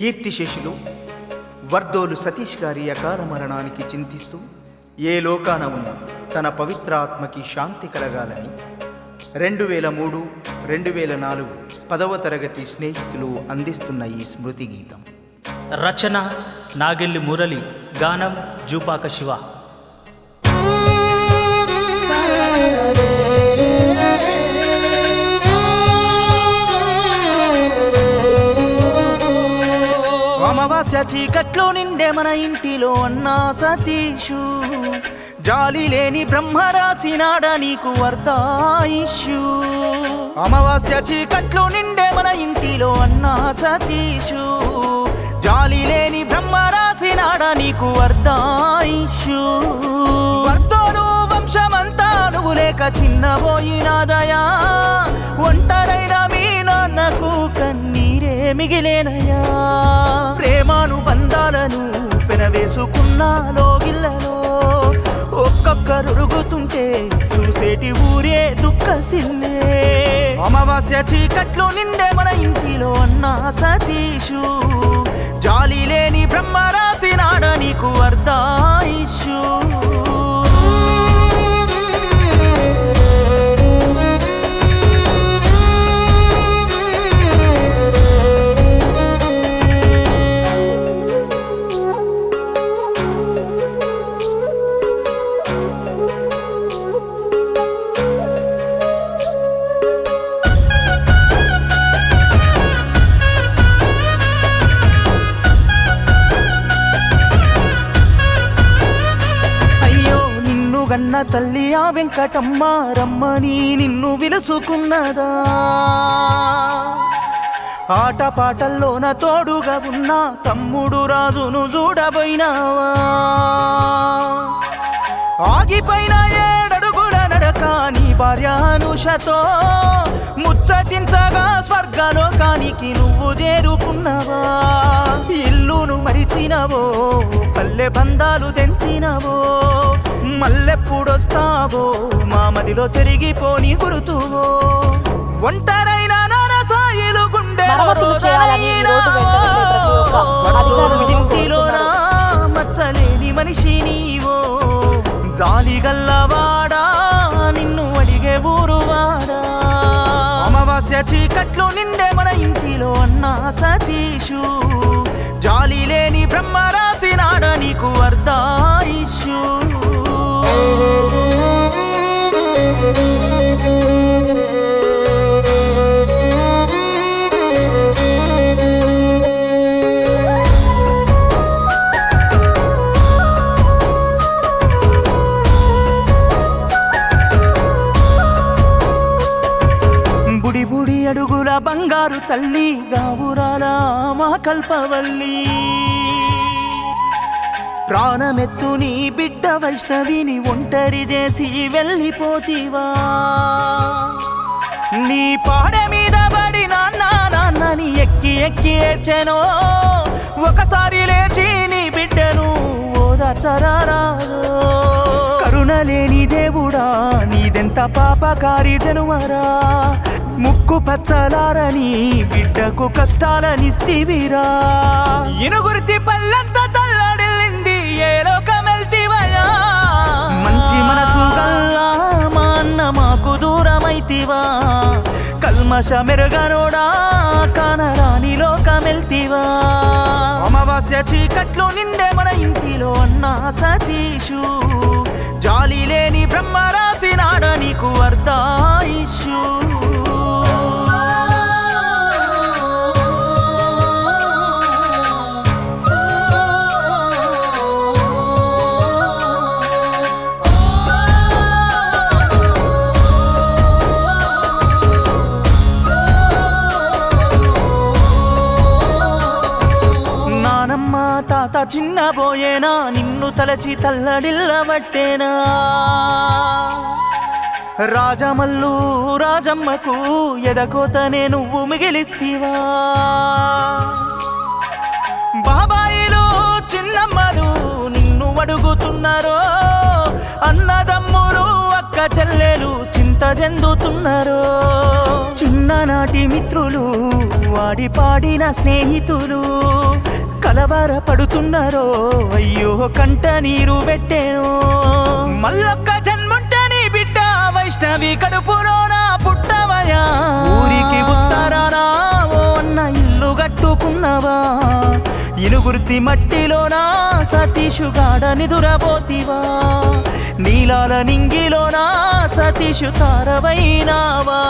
కీర్తిశేషులు వర్దోలు సతీష్ గారి అకాల మరణానికి చింతిస్తూ ఏ లోకాన ఉన్న తన పవిత్ర ఆత్మకి శాంతి కలగాలని రెండు వేల మూడు రెండు వేల నాలుగు పదవ తరగతి స్నేహితులు అందిస్తున్న ఈ స్మృతి గీతం. రచన నాగెల్లి మురళి గానం జూపాక శివ. అమావాస్య చీకట్లో నిండే మన ఇంటిలో అన్నా సతీషు. జాలి లేని బ్రహ్మ రాసినాడ నీకు వర్తాయిషు అమావాస్య చీకట్లో నిండే మన ఇంటిలో అన్నా సతీషు. జాలి లేని బ్రహ్మ రాసినాడ నీకు వర్తాయిషు వర్తోడు వంశమంతా నువ్వు లేక చిన్నబోయినాదయా. ఒంటరైన మీ నాన్నకు కన్ని మిగిలేనయా ప్రేమాను బంధాలను పెనవేసుకున్న లోగిల్లలో ఒక్కొక్కరురుగుతుంటే చూసేటి ఊరే దుఃఖసిల్లే అమావాస్య చీకట్లు నిండే మన ఇంటిలో అన్న సతీషు. జాలి లేని బ్రహ్మ రాసినాడ నీకు అర్ధాయిషు నిన్ను తల్లి ఆ వెంకటమ్మ రమ్మని నిన్ను విలుసుకున్నదా? ఆట పాటల్లోన తోడుగా ఉన్న తమ్ముడు రాజును చూడబోయినావా? ఆగిపోయిన ఏడడుగుల నడక నీ భార్య అనుషతో ముచ్చటించగా స్వర్గలోకానికి నువ్వు చేరుకున్నావా? మరిచినవో పల్లె బంధాలు తెంచినవో? మల్లెప్పుడొస్తావో? మా మదిలో తిరిగిపోని గురుతువో? ఒంటరైన నరసాయిలు గుండె ఇంటిలోనా మచ్చలేని మనిషి నీవో? జాలి గల్లవాడా? నిన్ను అడిగే ఊరువాడా అమావాస్య చీకట్లు నిండే మన ఇంటిలో అన్న సతీషు. జాలి బ్రహ్మ రాసినాడ నీకు అర్ధాయిషు బుడి అడుగుల బంగారు తల్లి గావురాల మా కల్పవల్లి. ప్రాణమెత్తు నీ బిడ్డ వైష్ణవిని ఒంటరి చేసి వెళ్ళిపోతివా. నీ పాడ మీద పడి నాన్న నాన్నని ఎక్కి ఎక్కి ఏడ్చెనో. ఒకసారి లేచి నీ బిడ్డను ఓదార్చరారా కరుణ లేని దేవుడా నీదెంత పాపకారి జనుమరా ముక్కు పచ్చలారని బిడ్డకు కష్టాలనిస్తివిరా. ఇనుగురితి పల్లంత ఏ లోకమెల్తివయా మంచి మనసు గల్లా మా అన్న మాకు దూరమైతివా? కల్మష మెరుగనోడా కానరాని లోకమెల్తివా? అమావాస్య చీకట్లు నిండే మన ఇంటిలో అన్న సతీషు. జాలి లేని బ్రహ్మ రాసినాడ నీకు అర్ధాయిషు చిన్నబోయేనా? నిన్ను తలచి తల్లడిల్లబట్టేనా? రాజమల్లు రాజమ్మకు ఎదకోతనే నువ్వు మిగిలిస్తివా? బాబాయిలు చిన్నమ్మలు నిన్ను అడుగుతున్నారో? అన్నదమ్ములు అక్క చెల్లెలు చింత చెందుతున్నారు చిన్ననాటి మిత్రులు వాడి పాడిన స్నేహితులు కలవర పడుతున్నారో అయ్యో కంట నీరు పెట్టేను. మల్లొక్క జన్ముంటని బిడ్డ వైష్ణవి కడుపులోన పుట్టవయా ఊరికి ఉత్తరానా ఓ అన్న ఇల్లు కట్టుకున్నవా. ఇనుగుర్తి మట్టిలోనా సతీషు గాడ నిదురబోతివా నీలాల నింగిలోనా సతీషు తారవైనావా.